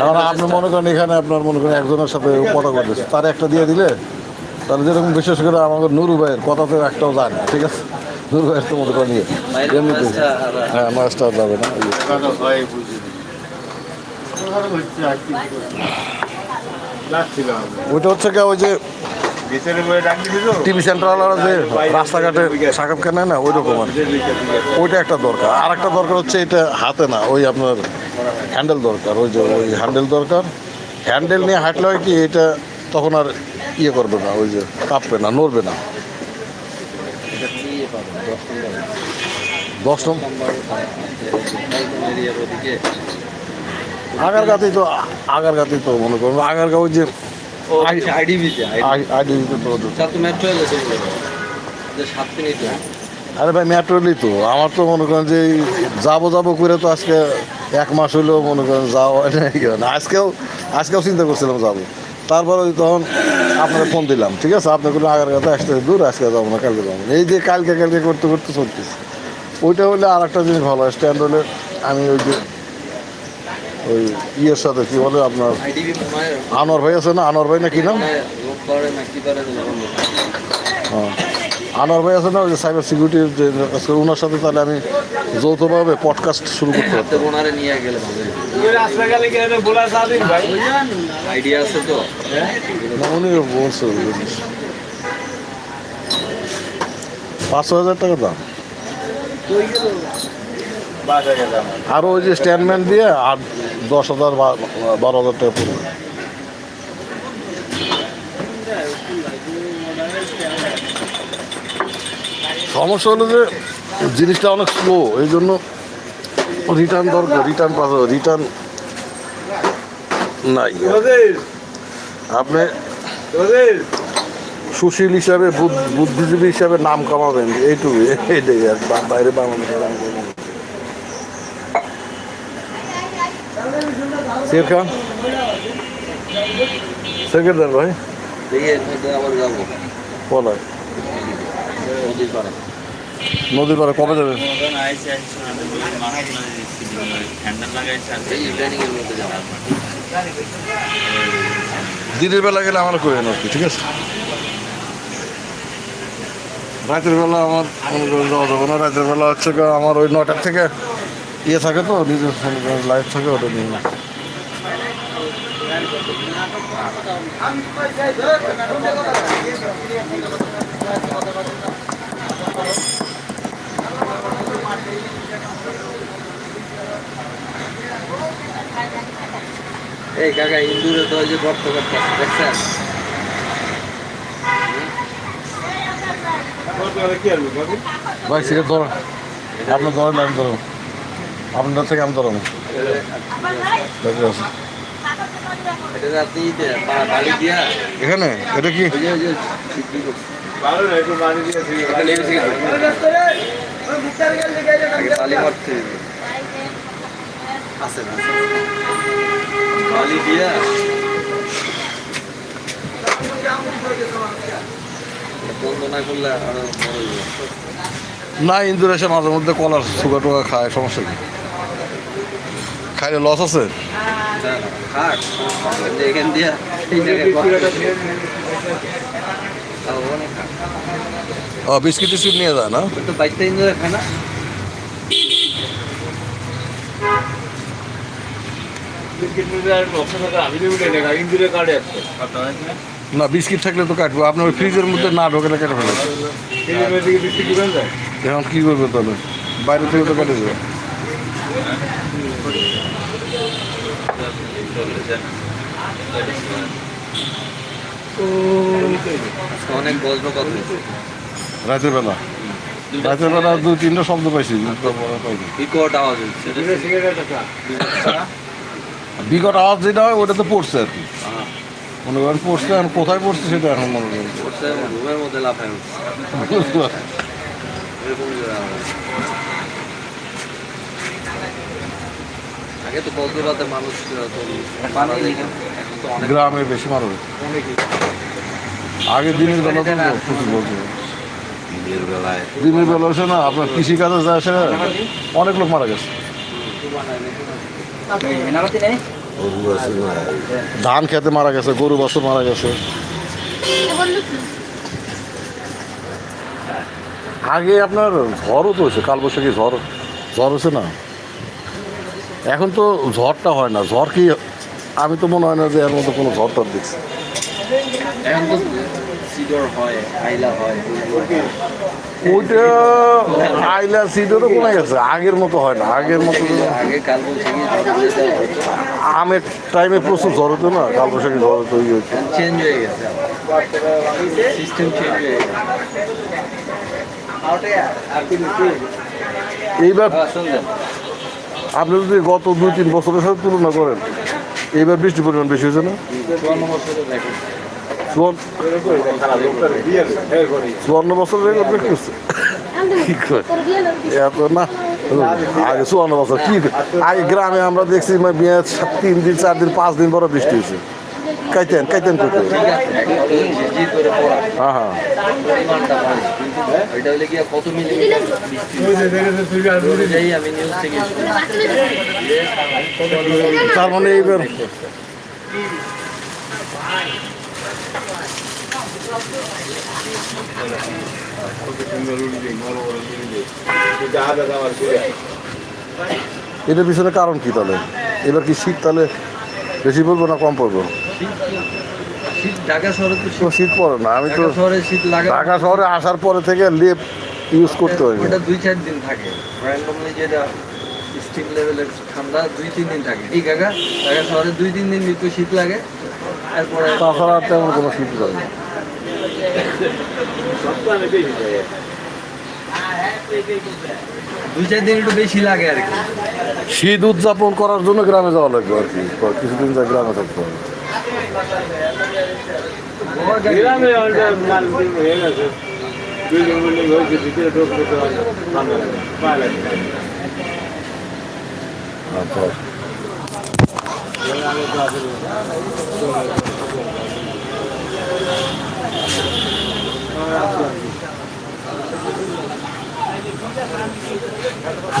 এখন আপনি মনে করেন এখানে আপনার মনে করেন একজনের সাথে কথা করতেছে তার একটা দিয়ে দিলে তাহলে যেরকম বিশেষ করে আমাদের নুরু ভাইয়ের কথা তো একটাও যায় না ঠিক আছে? নুরু ভাইয়ের তো মনে করেন ইয়ে এমনিতে হ্যাঁ মাছটা যাবে না ওইটা হচ্ছে কি ওই যে টিভি সেন্টার যে রাস্তাঘাটে সাকাপ কেনে না ওই রকম আর ওইটা একটা দরকার। আর একটা দরকার হচ্ছে এটা হাতে না, ওই আপনার হ্যান্ডেল দরকার। ওই যে, ওই হ্যান্ডেল দরকার। হ্যান্ডেল নিয়ে হাঁটলে হয় কি, এটা তখন আর ইয়ে করবে না, ওই যে কাঁপবে না, নড়বে না। দশ নম্বর তো আগার গাতেই তো মনে করুন আগার গা ওই যে ও আইডিবিতে তো মেট্রো এলে চলে যাবে যে সাত মিনিট আরে ভাই মেট্রোলি তো। আমার তো মনে করেন যে যাব যাব করে তো আজকে এক মাস হলেও মনে করেন যাওয়া হয় না, হয় আজকেও আজকেও চিন্তা করছিলাম যাব। তারপরে ওই তখন আপনাকে ফোন দিলাম ঠিক আছে? আপনার কোনো আগার কথা আসতে দূর আজকে যাব না কালকে যাব এই যে কালকে কালকে করতে করতে চলতেছে। ওইটা হলে আর একটা জিনিস ভালো হয় স্ট্যান্ড হলে আমি ওই যে ওই ইয়ের সাথে কি বলে আপনার? আনোয়ার ভাই আছে না? আনোয়ার ভাই না কি নাম? হ্যাঁ। আনোয়ার ভাই আছে না? ওই যে সাইবার সিকিউরিটির যে ওনার সাথে তাহলে আমি যৌথভাবে পডকাস্ট শুরু করতে পারতাম। ওনারে নিয়ে গেলে আইডিয়া হাজার টাকা দাম। আর ওই যে স্ট্যান্ডম্যান দিয়ে আর দশ হাজার বারো হাজার টাকা পড়বে। সমস্যা হলো যে জিনিসটা অনেক স্লো এই জন্য রিটার্ন দরকার রিটার্ন পাওয়া রিটার্ন নাই। আপনি সুশীল হিসাবে বুদ- বুদ্ধিজীবী হিসাবে নাম কামাবেন এইটুকু বাইরে বাংলাদেশে নাম শের খান সেক্রেটারি ভাই বলায় নদীর পাড়ে কবে যাব দিনের বেলা গেলে আমার করে আর কি ঠিক আছে রাতের বেলা আমার করেন যাওয়া যাবে না রাতের বেলা হচ্ছে আমার ওই নটার থেকে ইয়ে থাকে তো নিজের লাইফ থাকে ওটা নিয়ে এই কাকা ইন্দুরে তো যে গর্ত করতে দেখছেন? ভাই সিগারেট ধরেন আপনার ধরেন আমি ধরুন আপনার থেকে আমি ধরুন এখানে? এটা কি? না বন্ধ না করলে আরও বড় যাবে। না ইন্দুর এসে মাঝে মধ্যে কলার সুগার টুগার খায় সমস্যা কি? খাইলে লস আছে? এখান দিয়া। ও বিস্কিট টিস্কিট নিয়ে যায় না তো বাইশটা ইন্দুরে খায় না না বিস্কিট থাকলে তো কাটবো আপনার ফ্রিজের মধ্যে না ঢোকেলে কেটে ফেলে এখন কি করবে তাহলে বাইরে থেকে তো কেটে যাবে অনেক কথা। রাতের বেলা। রাতের বেলা দু তিনটা শব্দ পাইছি বিকট আওয়াজ বিকট আওয়াজ যেটা হয় ওটা তো পড়ছে আর কি। মনে করেন পড়ছে আর কোথায় পড়ছে সেটা এখন মনে করেন। পড়ছে রুমের মধ্যে লাফায় উঠছে। এরকম জোরে আওয়াজ। আগে তো বজ্রপাতে মানুষ গ্রামে বেশি মারবে আগে দিনের বেলা তো প্রচুর দিনের বেলায় দিনের বেলা হচ্ছে না আপনার কৃষি কাজে যায় সে অনেক লোক মারা গেছে। ধান খেতে মারা গেছে গরু বছর মারা গেছে। আগে আপনার ঝড়ও তো হয়েছে কালবৈশাখী ঝড় ঝড় হয়েছে না? এখন তো ঝড়টা হয় না ঝড় কি আমি তো মনে হয় না যে এর মধ্যে কোনো ঝড় টর দেখছি এখন তো হয় আইলা হয় ওইটা আইলা সিডেরও কমে গেছে আগের মতো হয় না আগের মতো আগে কাল আমের টাইমে প্রচুর ঝড় হতো না কালবৈশাখী ঝড় হতো হতো চেঞ্জ হয়ে গেছে সিস্টেম চেঞ্জ হয়ে গেছে। এইবার আপনি যদি গত দুই, তিন বছরের সাথে তুলনা করেন, এইবার বৃষ্টির পরিমাণ বেশি হয়েছে না? চুয়ান্ন বছর রেকর্ড বেশি হচ্ছে কি এত না, আগে চুয়ান্ন বছর, কি আগে গ্রামে আমরা দেখছি বিয়ে তিন দিন, চার দিন, পাঁচ দিন পরে বৃষ্টি হয়েছে। কাইতেন কাইতেন করতে ঠিক আছে জি করে পড়া হ্যাঁ হ্যাঁ তার মানে এইবার এটার পিছনে কারণ কি তাহলে এবার কি শীত তাহলে বেশি পড়ব না কম পড়ব শীত ঢাকা শহরে তো শীত। পড়ে না আমি তো শহরে শীত লাগে ঢাকা শহরে আসার পরে থেকে লেপ ইউজ করতে হয় ওটা দুই চার দিন থাকে। র্যান্ডমলি যেটা স্টিম লেভেলের ঠান্ডা দুই তিন দিন থাকে। ঠিক কাকা ঢাকা শহরে দুই তিন দিন একটু শীত লাগে তাছাড়া তেমন কোনো শীত লাগে না। দুই চার দিন একটু বেশি লাগে আর কি। শীত উদযাপন করার জন্য গ্রামে যাওয়া লাগবে আর কি। কিছুদিন যা গ্রামে থাকতে হবে। গ্রামে মাল হয়ে গেছে বিল্ডিং বিল্ডিং হয়েছে ভিতরে ঢুকতে তো ভালো পায় আচ্ছা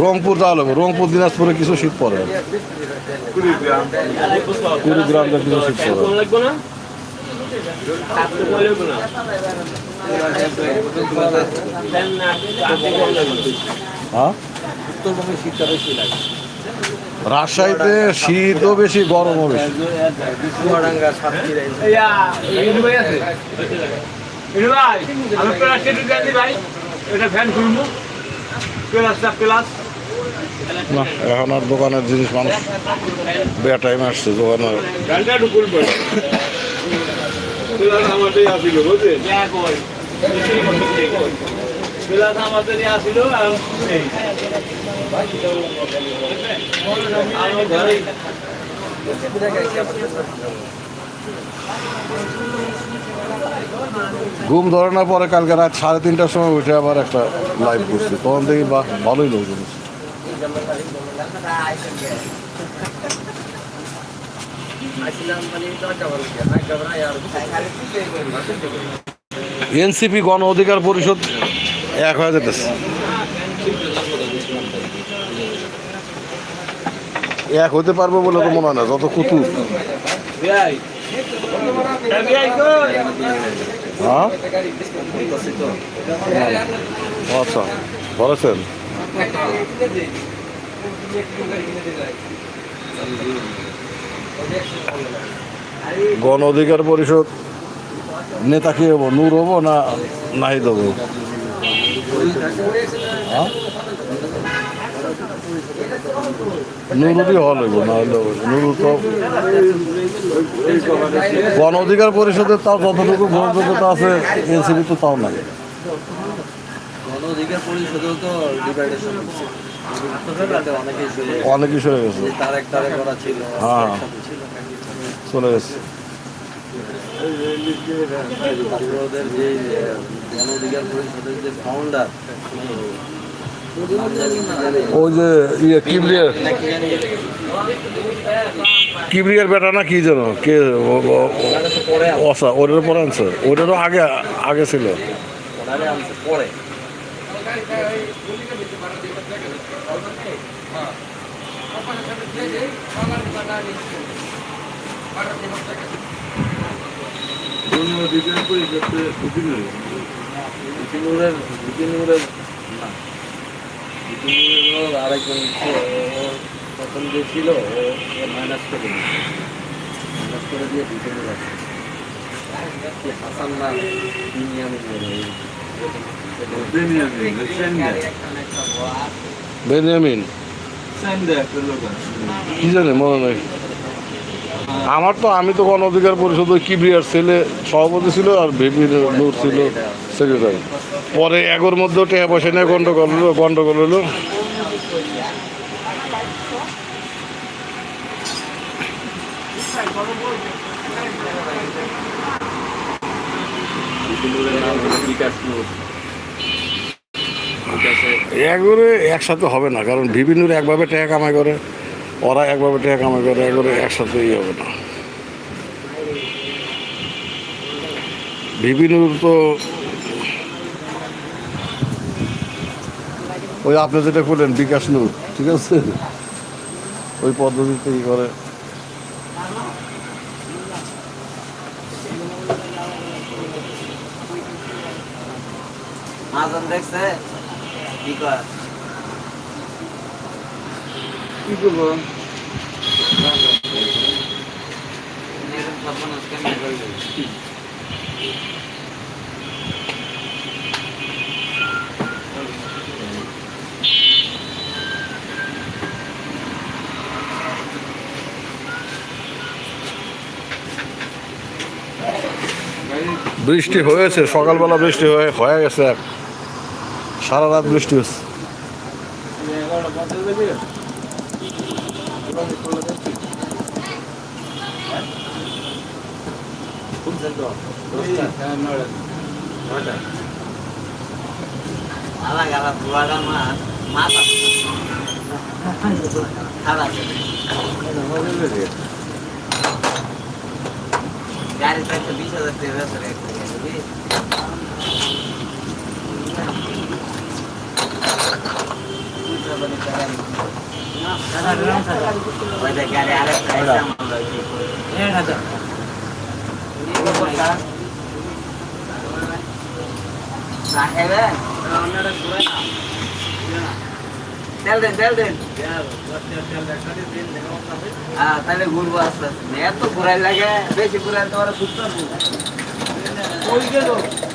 রংপুর লাগবে। রংপুর, দিনাজপুরে কিছু শীত পড়ে কুড়িগ্রাম কুড়িগ্রামটা কিছু শীত পড়ে হ্যাঁ? রাজশাহীতে শীতও বেশি এই ইনু ভাই। এটা ফ্যান খুলবো। না এখন আর দোকানের জিনিস মানুষ বেয়া টাইম আসছে দোকানের। আমাদের ঘুম ধরে না, পরে কালকে রাত সাড়ে তিনটার সময় উঠে আবার একটা লাইভ করছি। তখন দেখি বা ভালোই লোকজন। এনসিপি গণ অধিকার পরিষদ এক হয়ে যেতেছে। এক হতে পারব বলে তো মনে হয় না, যত কুতুব হ্যাঁ? আচ্ছা বলেছেন গণ অধিকার পরিষদ নেতা কি হব? নূর হব না নাহিদ হব? হ্যাঁ? নুরুদি হল হইব না হলে নুরু তো গণ অধিকার পরিষদের তাও যতটুকু গ্রহণযোগ্যতা আছে এনসিপি তো তাও নাই। অনেকেই সরে গেছে। হ্যাঁ। চলে গেছে। যে গণ অধিকার পরিষদের যে ফাউন্ডার ওই যে ইয়ে কিবরিয়ার কিবরিয়ার বেটা না কি যেন? কে ওটার পরে আনছে। ওটারও আগে আগে ছিল। ডিজাইন করে করতে বুঝি না বিপিনুরের বিপিনুরের না বিপিনুরের আরেকজন ছিল, প্রথম যে ছিল ও মাইনাস করে মাইনাস করে দিয়ে বিপিনুর আছে হাসান না বিনিয়ামিন বলে এই। Benjamin সেন্ডা Benjamin. সেন্ডা একটা লোক আছে। কি জানে মনে নাই। আমার তো আমি তো গণ অধিকার পরিষদ ওই কিবরিয়ার ছেলে সভাপতি ছিল আর বেবি নূর ছিল সেক্রেটারি। পরে এগোর মধ্যেও টাকা পয়সা নিয়ে, গন্ডগোল হলো গন্ডগোল হলো। এগোরে একসাথে হবে না, কারণ বিভিন্নর একভাবে টাকা কামাই করে, ওরা একভাবে টাকা কামাই করে, এগোরে একসাথে ই হবে না। বিভিন্নর তো ওই আপনি যেটা করলেন বিকাশ নূর ঠিক আছে? ওই পদ্ধতিতে ই করে। কি কর করব? সর্বনাশ বৃষ্টি হয়েছে, সকালবেলা বৃষ্টি হয়ে হয়ে গেছে এক সারা রাত বৃষ্টি হচ্ছে। গাড়ি বিশ হাজার তেল দেন তেল দেন তাহলে ঘুরবো আস্তে আস্তে। এত ঘুরাই লাগে বেশি ঘুরাই তো ওরা সুস্থ